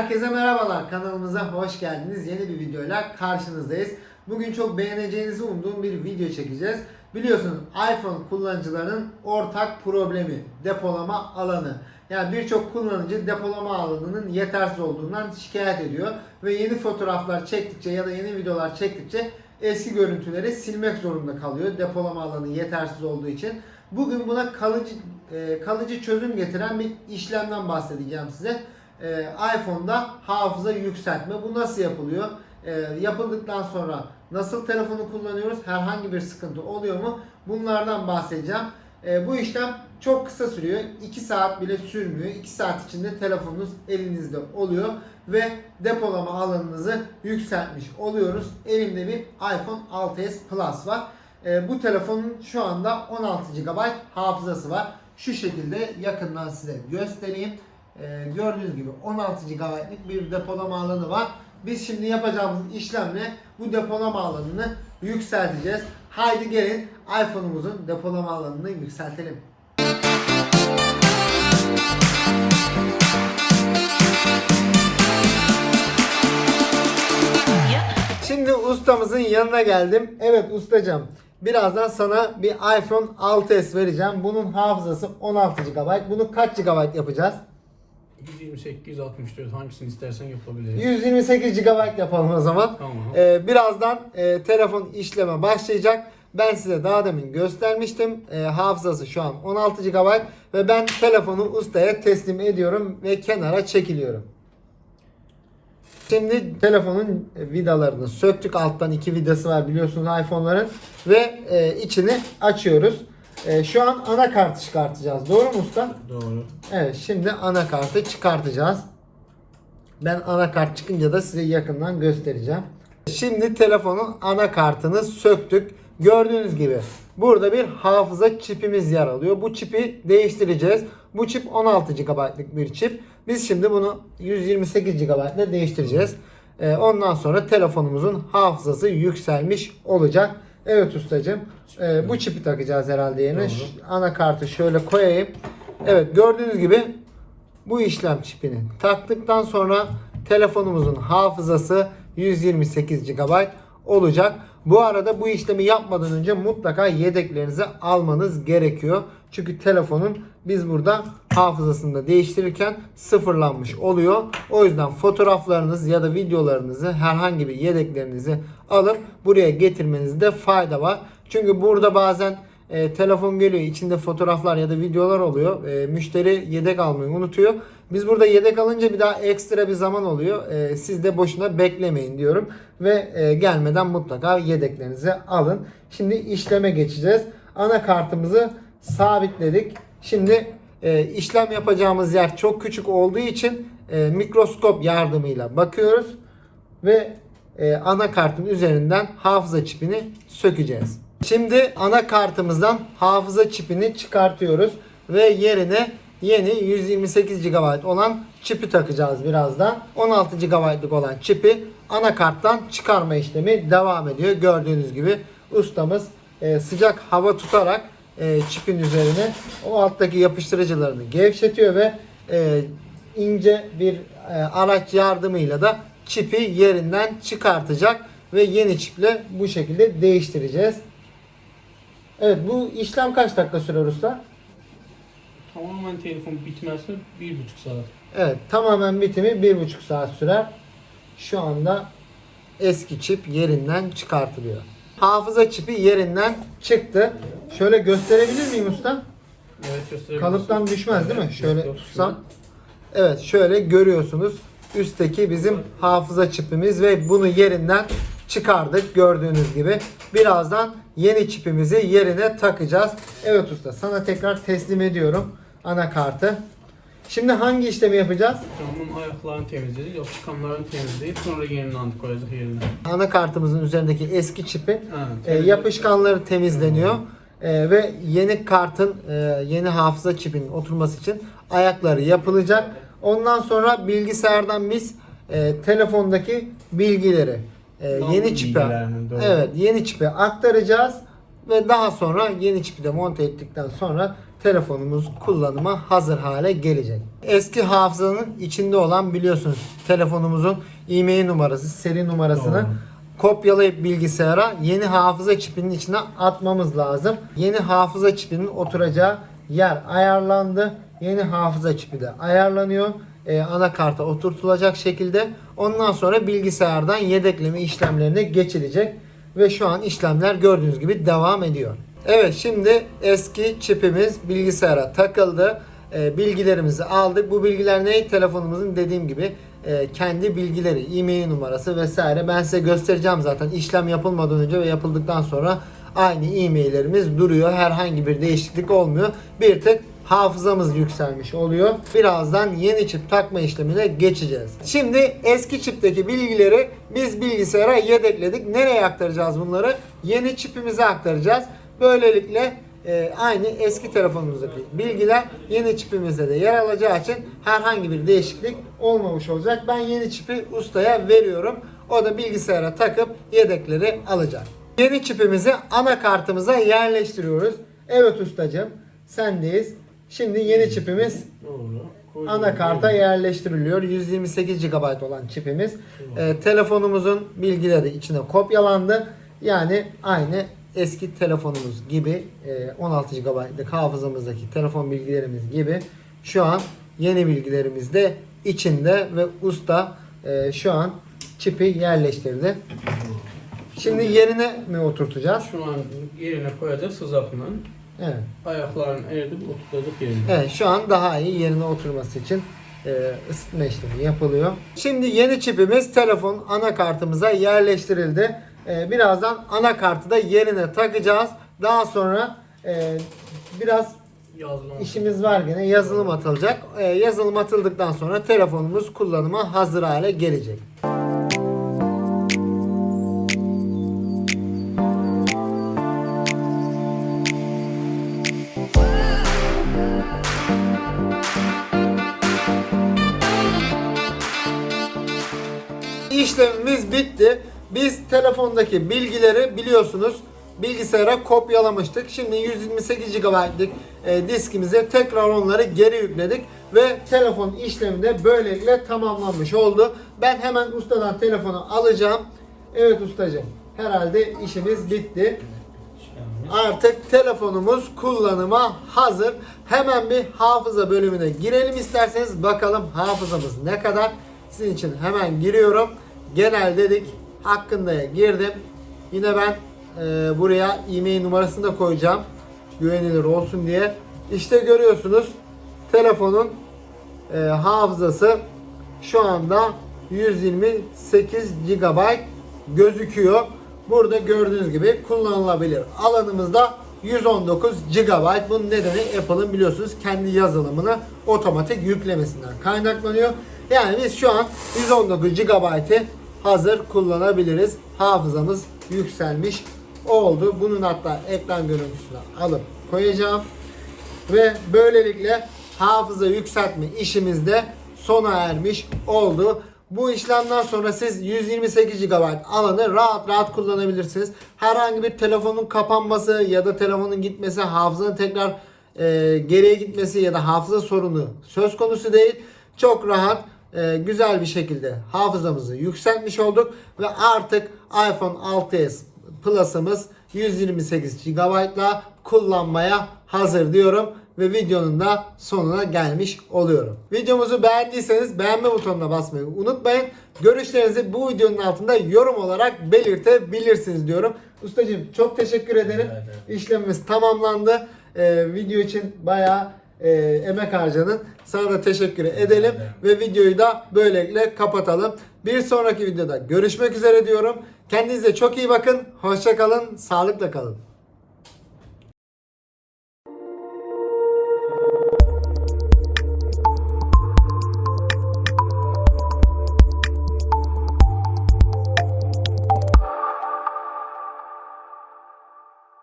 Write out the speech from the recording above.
Herkese merhabalar. Kanalımıza hoş geldiniz. Yeni bir videoyla karşınızdayız. Bugün çok beğeneceğinizi umduğum bir video çekeceğiz. Biliyorsunuz iPhone kullanıcılarının ortak problemi depolama alanı. Yani birçok kullanıcı depolama alanının yetersiz olduğundan şikayet ediyor ve yeni fotoğraflar çektikçe ya da yeni videolar çektikçe eski görüntüleri silmek zorunda kalıyor depolama alanı yetersiz olduğu için. Bugün buna kalıcı e, kalıcı çözüm getiren bir işlemden bahsedeceğim size. E, iPhone'da hafıza yükseltme. Bu nasıl yapılıyor? E, yapıldıktan sonra nasıl telefonu kullanıyoruz? Herhangi bir sıkıntı oluyor mu? Bunlardan bahsedeceğim. E, bu işlem çok kısa sürüyor. 2 saat bile sürmüyor. 2 saat içinde telefonunuz elinizde oluyor ve depolama alanınızı yükseltmiş oluyoruz. Elimde bir iPhone 6s Plus var. E, bu telefonun şu anda 16 GB hafızası var. Şu şekilde yakından size göstereyim. E, gördüğünüz gibi 16 GB'lık bir depolama alanı var. Biz şimdi yapacağımız işlemle bu depolama alanını yükselteceğiz. Haydi gelin iPhone'umuzun depolama alanını yükseltelim. Şimdi ustamızın yanına geldim. Evet ustacığım. Birazdan sana bir iPhone 6s vereceğim. Bunun hafızası 16 GB. Bunu kaç GB yapacağız? 128, 164 hangisini istersen yapabiliriz. 128 GB yapalım o zaman. Tamam. Ee, birazdan e, telefon işleme başlayacak. Ben size daha demin göstermiştim. E, hafızası şu an 16 GB ve ben telefonu ustaya teslim ediyorum ve kenara çekiliyorum. Şimdi telefonun vidalarını söktük. Alttan iki vidası var biliyorsunuz iPhone'ların ve e, içini açıyoruz. E, şu an anakartı çıkartacağız. Doğru mu usta? Doğru. Evet şimdi anakartı çıkartacağız. Ben anakart çıkınca da size yakından göstereceğim. Şimdi telefonun anakartını söktük. Gördüğünüz gibi burada bir hafıza çipimiz yer alıyor. Bu çipi değiştireceğiz. Bu çip 16 GB'lık bir çip. Biz şimdi bunu 128 GB ile değiştireceğiz. Ee, ondan sonra telefonumuzun hafızası yükselmiş olacak. Evet ustacığım. Ee, bu çipi takacağız herhalde yerine. Doğru. Ş- Anakartı şöyle koyayım. Evet gördüğünüz gibi bu işlem çipini taktıktan sonra telefonumuzun hafızası 128 GB olacak. Bu arada bu işlemi yapmadan önce mutlaka yedeklerinizi almanız gerekiyor. Çünkü telefonun biz burada hafızasını da değiştirirken sıfırlanmış oluyor. O yüzden fotoğraflarınız ya da videolarınızı herhangi bir yedeklerinizi alıp buraya getirmenizde fayda var. Çünkü burada bazen e, telefon geliyor içinde fotoğraflar ya da videolar oluyor. E, müşteri yedek almayı unutuyor. Biz burada yedek alınca bir daha ekstra bir zaman oluyor. E, siz de boşuna beklemeyin diyorum. Ve e, gelmeden mutlaka yedeklerinizi alın. Şimdi işleme geçeceğiz. Anakartımızı sabitledik. Şimdi e, işlem yapacağımız yer çok küçük olduğu için e, mikroskop yardımıyla bakıyoruz. Ve e, anakartın üzerinden hafıza çipini sökeceğiz. Şimdi anakartımızdan hafıza çipini çıkartıyoruz ve yerine yeni 128 GB olan çipi takacağız birazdan. 16 GB'lık olan çipi anakarttan çıkarma işlemi devam ediyor. Gördüğünüz gibi ustamız e, sıcak hava tutarak e, çipin üzerine o alttaki yapıştırıcılarını gevşetiyor ve e, ince bir araç yardımıyla da çipi yerinden çıkartacak ve yeni çiple bu şekilde değiştireceğiz. Evet bu işlem kaç dakika sürer usta? Tamamen telefon bitmezse 1,5 saat. Evet tamamen bitimi bir buçuk saat sürer. Şu anda eski çip yerinden çıkartılıyor. Hafıza çipi yerinden çıktı. Şöyle gösterebilir miyim usta? Evet gösterebilirsin. Kalıptan düşmez değil mi? Şöyle tutsam. Evet şöyle görüyorsunuz. Üstteki bizim hafıza çipimiz ve bunu yerinden çıkardık gördüğünüz gibi. Birazdan yeni çipimizi yerine takacağız. Evet usta sana tekrar teslim ediyorum anakartı. Şimdi hangi işlemi yapacağız? Camın ayaklarını temizledik, yapışkanlarını temizleyip sonra yeniden koyacağız yerine. Anakartımızın üzerindeki eski çipi Evet, e, yapışkanları temizleniyor. E, ve yeni kartın e, yeni hafıza çipinin oturması için ayakları yapılacak. Ondan sonra bilgisayardan biz e, telefondaki bilgileri e, yeni çipe evet yeni çipe aktaracağız ve daha sonra yeni çipi de monte ettikten sonra telefonumuz kullanıma hazır hale gelecek. Eski hafızanın içinde olan biliyorsunuz telefonumuzun e-mail numarası, seri numarasını Doğru. kopyalayıp bilgisayara yeni hafıza çipinin içine atmamız lazım. Yeni hafıza çipinin oturacağı yer ayarlandı. Yeni hafıza çipi de ayarlanıyor. Ee, anakarta oturtulacak şekilde. Ondan sonra bilgisayardan yedekleme işlemlerine geçilecek. Ve şu an işlemler gördüğünüz gibi devam ediyor. Evet şimdi eski çipimiz bilgisayara takıldı. Ee, bilgilerimizi aldık. Bu bilgiler ne? Telefonumuzun dediğim gibi e, kendi bilgileri, e-mail numarası vesaire. Ben size göstereceğim zaten işlem yapılmadan önce ve yapıldıktan sonra aynı e-maillerimiz duruyor. Herhangi bir değişiklik olmuyor. Bir tek hafızamız yükselmiş oluyor. Birazdan yeni çip takma işlemine geçeceğiz. Şimdi eski çipteki bilgileri biz bilgisayara yedekledik. Nereye aktaracağız bunları? Yeni çipimize aktaracağız. Böylelikle e, aynı eski telefonumuzdaki bilgiler yeni çipimizde de yer alacağı için herhangi bir değişiklik olmamış olacak. Ben yeni çipi ustaya veriyorum. O da bilgisayara takıp yedekleri alacak. Yeni çipimizi anakartımıza yerleştiriyoruz. Evet ustacığım sendeyiz. Şimdi yeni çipimiz anakarta yerleştiriliyor. 128 GB olan çipimiz. Ee, telefonumuzun bilgileri içine kopyalandı. Yani aynı eski telefonumuz gibi e, 16 GB'lık hafızamızdaki telefon bilgilerimiz gibi şu an yeni bilgilerimiz de içinde ve usta e, şu an çipi yerleştirdi. Şimdi yerine mi oturtacağız? Şu an yerine koyacağız sızakla. Evet. Ayaklarını eridip oturtacak yerine. Evet şu an daha iyi yerine oturması için e, ısıtma işlemi yapılıyor. Şimdi yeni çipimiz telefon anakartımıza yerleştirildi. E, birazdan anakartı da yerine takacağız. Daha sonra e, biraz Yazılan. işimiz var gene yazılım atılacak. E, yazılım atıldıktan sonra telefonumuz kullanıma hazır hale gelecek. İşlemimiz bitti. Biz telefondaki bilgileri biliyorsunuz bilgisayara kopyalamıştık. Şimdi 128 GB'lık e, diskimize tekrar onları geri yükledik ve telefon işlemi de böylelikle tamamlanmış oldu. Ben hemen ustadan telefonu alacağım. Evet ustacığım herhalde işimiz bitti. Artık telefonumuz kullanıma hazır. Hemen bir hafıza bölümüne girelim isterseniz. Bakalım hafızamız ne kadar. Sizin için hemen giriyorum. Genel dedik. Hakkında'ya girdim. Yine ben e, buraya e-mail numarasını da koyacağım. Güvenilir olsun diye. İşte görüyorsunuz telefonun e, hafızası şu anda 128 GB gözüküyor. Burada gördüğünüz gibi kullanılabilir. Alanımızda 119 GB. Bunun nedeni Apple'ın biliyorsunuz kendi yazılımını otomatik yüklemesinden kaynaklanıyor. Yani biz şu an 119 GB'ı hazır kullanabiliriz. Hafızamız yükselmiş oldu. Bunun hatta ekran görüntüsünü alıp koyacağım. Ve böylelikle hafıza yükseltme işimiz de sona ermiş oldu. Bu işlemden sonra siz 128 GB alanı rahat rahat kullanabilirsiniz. Herhangi bir telefonun kapanması ya da telefonun gitmesi, hafızanın tekrar e, geriye gitmesi ya da hafıza sorunu söz konusu değil. Çok rahat, e, güzel bir şekilde hafızamızı yükseltmiş olduk ve artık iPhone 6s Plus'ımız 128 GB'la kullanmaya hazır diyorum ve videonun da sonuna gelmiş oluyorum. Videomuzu beğendiyseniz beğenme butonuna basmayı unutmayın. Görüşlerinizi bu videonun altında yorum olarak belirtebilirsiniz diyorum. Ustacığım çok teşekkür ederim. Rica ederim. İşlemimiz tamamlandı. Ee, video için bayağı e, emek harcadın. Sana da teşekkür edelim ve videoyu da böylelikle kapatalım. Bir sonraki videoda görüşmek üzere diyorum. Kendinize çok iyi bakın. Hoşça kalın. Sağlıkla kalın.